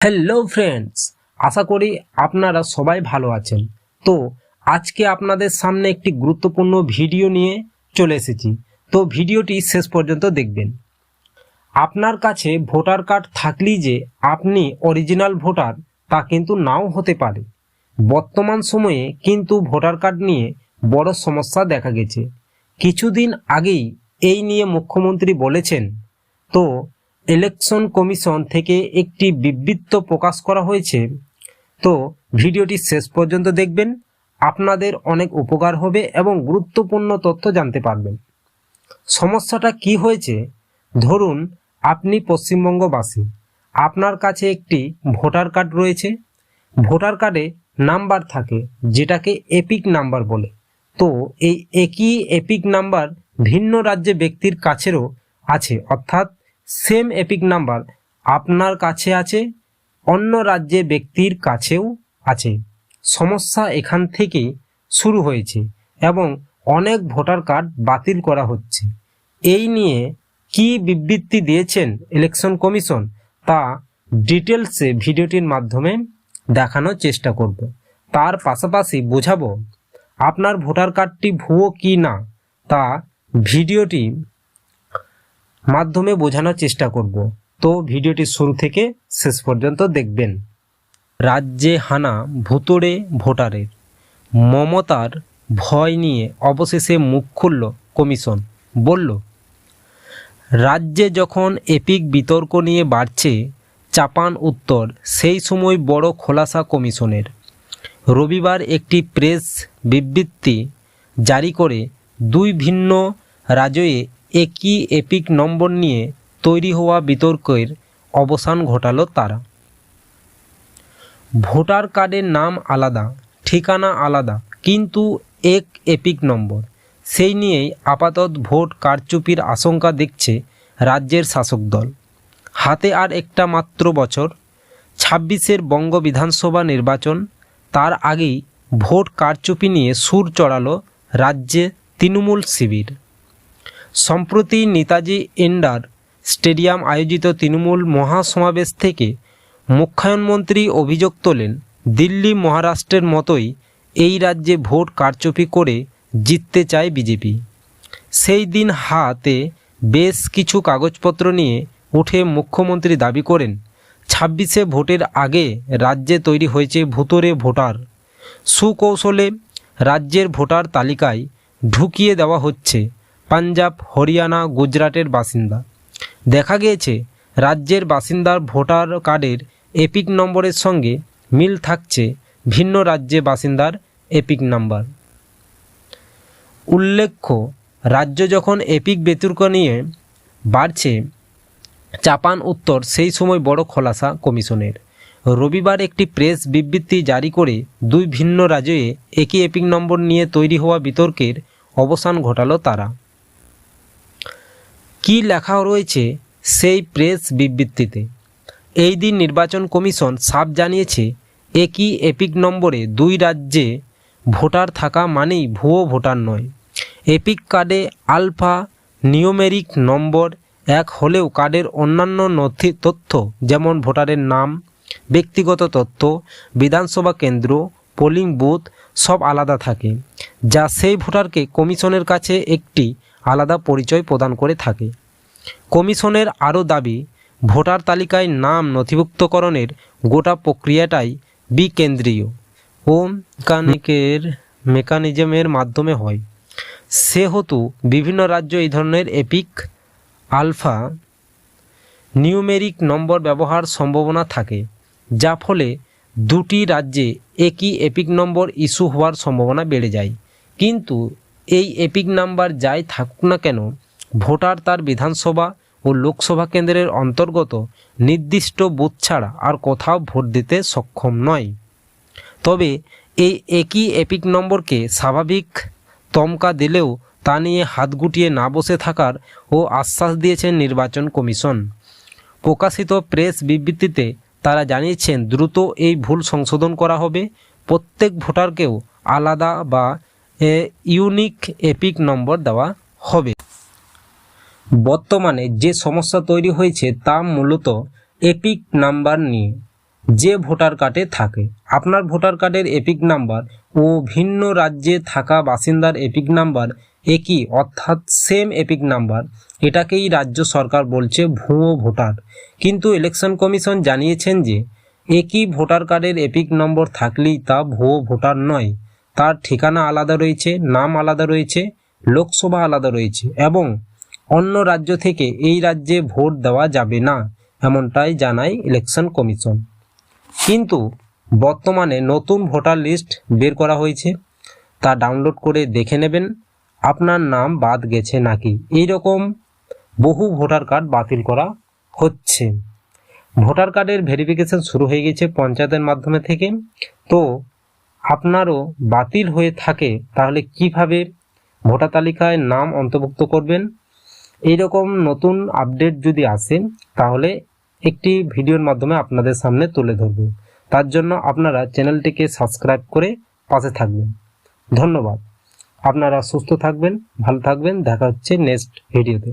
Hello friends আশা করি আপনারা সবাই ভালো আছেন। তো আজকে আপনাদের সামনে একটি গুরুত্বপূর্ণ ভিডিও নিয়ে চলে এসেছি। তো ভিডিওটি শেষ পর্যন্ত দেখবেন। আপনার কাছে ভোটার কার্ড থাকলেই যে আপনি অরিজিনাল ভোটার, তা কিন্তু নাও হতে পারে। বর্তমান সময়ে কিন্তু ভোটার কার্ড নিয়ে বড় সমস্যা দেখা গেছে। কিছুদিন আগেই এই নিয়ে মুখ্যমন্ত্রী বলেছেন, তো ইলেকশন কমিশন থেকে একটি বিবৃত্ত প্রকাশ করা হয়েছে। তো ভিডিওটি শেষ পর্যন্ত দেখবেন, আপনাদের অনেক উপকার হবে এবং গুরুত্বপূর্ণ তথ্য জানতে পারবেন। সমস্যাটা কি হয়েছে? ধরুন, আপনি পশ্চিমবঙ্গবাসী। আপনার কাছে একটি ভোটার কার্ড রয়েছে। ভোটার কার্ডে নাম্বার থাকে, যেটাকে এপিক নাম্বার বলে। তো এই একই এপিক নাম্বার ভিন্ন রাজ্যে ব্যক্তির কাছেরও আছে, অর্থাৎ সেম এপিক নাম্বার আপনার কাছে আছে, অন্য রাজ্যে ব্যক্তির কাছেও আছে। সমস্যা এখান থেকেই শুরু হয়েছে এবং অনেক ভোটার কার্ড বাতিল করা হচ্ছে। এই নিয়ে কি বিবৃতি দিয়েছেন ইলেকশন কমিশন তা ডিটেলসে ভিডিওটির মাধ্যমে দেখানোর চেষ্টা করব। তার পাশাপাশি বোঝাবো, আপনার ভোটার কার্ডটি ভুয়ো কি না তা ভিডিওটি মাধ্যমে বোঝানোর চেষ্টা করব। তো ভিডিওটি শুরু থেকে শেষ পর্যন্ত দেখবেন। রাজ্যে হানা ভুতুড়ে ভোটারের। মমতার ভয় নিয়ে অবশেষে মুখ খুলল কমিশন। বলল, রাজ্যে যখন এপিক বিতর্ক নিয়ে বাড়ছে, চাপান উত্তর সেই সময় বড় খোলাসা কমিশনের। রবিবার একটি প্রেস বিবৃতি জারি করে দুই ভিন্ন রাজ্যে একই এপিক নম্বর নিয়ে তৈরি হওয়া বিতর্কের অবসান ঘটালো তারা। ভোটার কার্ডের নাম আলাদা, ঠিকানা আলাদা, কিন্তু এক এপিক নম্বর। সেই নিয়েই আপাতত ভোট কারচুপির আশঙ্কা দেখছে রাজ্যের শাসক দল। হাতে আর একটা মাত্র বছর, ছাব্বিশের বঙ্গ বিধানসভা নির্বাচন, তার আগেই ভোট কারচুপি নিয়ে সুর চড়ালো রাজ্যে তৃণমূল শিবির। সম্প্রতি নেতাজি ইন্ডার স্টেডিয়াম আয়োজিত তৃণমূল মহাসমাবেশ থেকে মুখ্যায়নমন্ত্রী অভিযোগ তোলেন, দিল্লি মহারাষ্ট্রের মতোই এই রাজ্যে ভোট কারচুপি করে জিততে চায় বিজেপি। সেই দিন হাতে বেশ কিছু কাগজপত্র নিয়ে উঠে মুখ্যমন্ত্রী দাবি করেন, ছাব্বিশে ভোটের আগে রাজ্যে তৈরি হয়েছে ভুতরে ভোটার। সুকৌশলে রাজ্যের ভোটার তালিকায় ঢুকিয়ে দেওয়া হচ্ছে। পাঞ্জাব, হরিয়ানা, গুজরাটের বাসিন্দা। দেখা গিয়েছে, রাজ্যের বাসিন্দার ভোটার কার্ডের এপিক নম্বরের সঙ্গে মিল থাকছে ভিন্ন রাজ্যে বাসিন্দার এপিক নাম্বার। উল্লেখ্য, রাজ্য যখন এপিক বিতর্ক নিয়ে বাড়ছে, চাপান উত্তর সেই সময় বড় খোলাসা কমিশনের। রবিবার একটি প্রেস বিবৃতি জারি করে দুই ভিন্ন রাজ্যে একই এপিক নম্বর নিয়ে তৈরি হওয়া বিতর্কের অবসান ঘটালো তারা। কি লেখা রয়েছে সেই প্রেস বিবৃতিতে? এই দিন নির্বাচন কমিশন সাফ জানিয়েছে, একই এপিক নম্বরে দুই রাজ্যে ভোটার থাকা মানেই ভুয়ো ভোটার নয়। এপিক কার্ডে আলফা নিউমেরিক নম্বর এক হলেও কার্ডের অন্যান্য নথি তথ্য যেমন ভোটারের নাম, ব্যক্তিগত তথ্য, বিধানসভা কেন্দ্র, পোলিং বুথ সব আলাদা থাকে। যা সেই ভোটারকে কমিশনের কাছে একটি আলাদা পরিচয় প্রদান করে থাকে। কমিশনের আরও দাবি, ভোটার তালিকায় নাম নথিভুক্তকরণের গোটা প্রক্রিয়াটাই বিকেন্দ্রীয়। ও মেকানিকের, মেকানিজমের মাধ্যমে হয়। সেহেতু বিভিন্ন রাজ্য এই ধরনের এপিক, আলফা, নিউমেরিক নম্বর ব্যবহার সম্ভাবনা থাকে, যা ফলে দুটি রাজ্যে একই এপিক নম্বর ইস্যু হওয়ার সম্ভাবনা বেড়ে যায়। কিন্তু এই এপিক নাম্বার যাই থাকুক না কেন, ভোটার তার বিধানসভা ও লোকসভা কেন্দ্রের অন্তর্গত নির্দিষ্ট বুথ ছাড়া আর কোথাও ভোট দিতে সক্ষম নয়। তবে এই একই এপিক নম্বরকে স্বাভাবিক তমকা দিলেও তা নিয়ে হাত গুটিয়ে না বসে থাকার ও আশ্বাস দিয়েছেন নির্বাচন কমিশন। প্রকাশিত প্রেস বিবৃতিতে তারা জানিয়েছেন, দ্রুত এই ভুল সংশোধন করা হবে। প্রত্যেক ভোটারকেও আলাদা বা ইউনিক এপিক নম্বর দেওয়া হবে। বর্তমানে যে সমস্যা তৈরি হয়েছে তা মূলত এপিক নাম্বার নিয়ে। যে ভোটার কার্ডে থাকে। আপনার ভোটার কার্ডের এপিক নাম্বার ও ভিন্ন রাজ্যে থাকা বাসিন্দার এপিক নাম্বার একই, অর্থাৎ সেম এপিক নাম্বার এটাকেই রাজ্য সরকার বলছে ভুয়ো ভোটার। কিন্তু ইলেকশন কমিশন জানিয়েছেন যে, একই ভোটার কার্ডের এপিক নম্বর থাকলেই তা ভুয়ো ভোটার নয়। তার ঠিকানা আলাদা রয়েছে, নাম আলাদা রয়েছে, লোকসভা আলাদা রয়েছে এবং অন্য রাজ্য থেকে এই রাজ্যে ভোট দেওয়া যাবে না এমনটাই জানায় ইলেকশন কমিশন। কিন্তু বর্তমানে নতুন ভোটার লিস্ট বের করা হয়েছে, তা ডাউনলোড করে দেখে নেবেন, আপনার নাম বাদ গেছে নাকি? এই রকম বহু ভোটার কার্ড বাতিল করা হচ্ছে। ভোটার কার্ডের ভেরিফিকেশন শুরু হয়ে গেছে পঞ্চায়েতের মাধ্যমে থেকে। তো আপনারও বাতিল হয়ে থাকে, তাহলে কীভাবে? ভোটার তালিকায় নাম অন্তর্ভুক্ত করবেন? এই রকম নতুন আপডেট যদি আসে, তাহলে একটি ভিডিওর মাধ্যমে আপনাদের সামনে তুলে ধরব। তার জন্য আপনারা চ্যানেলটিকে সাবস্ক্রাইব করে পাশে থাকবেন। ধন্যবাদ। আপনারা সুস্থ থাকবেন, ভালো থাকবেন। দেখা হচ্ছে নেক্সট ভিডিওতে।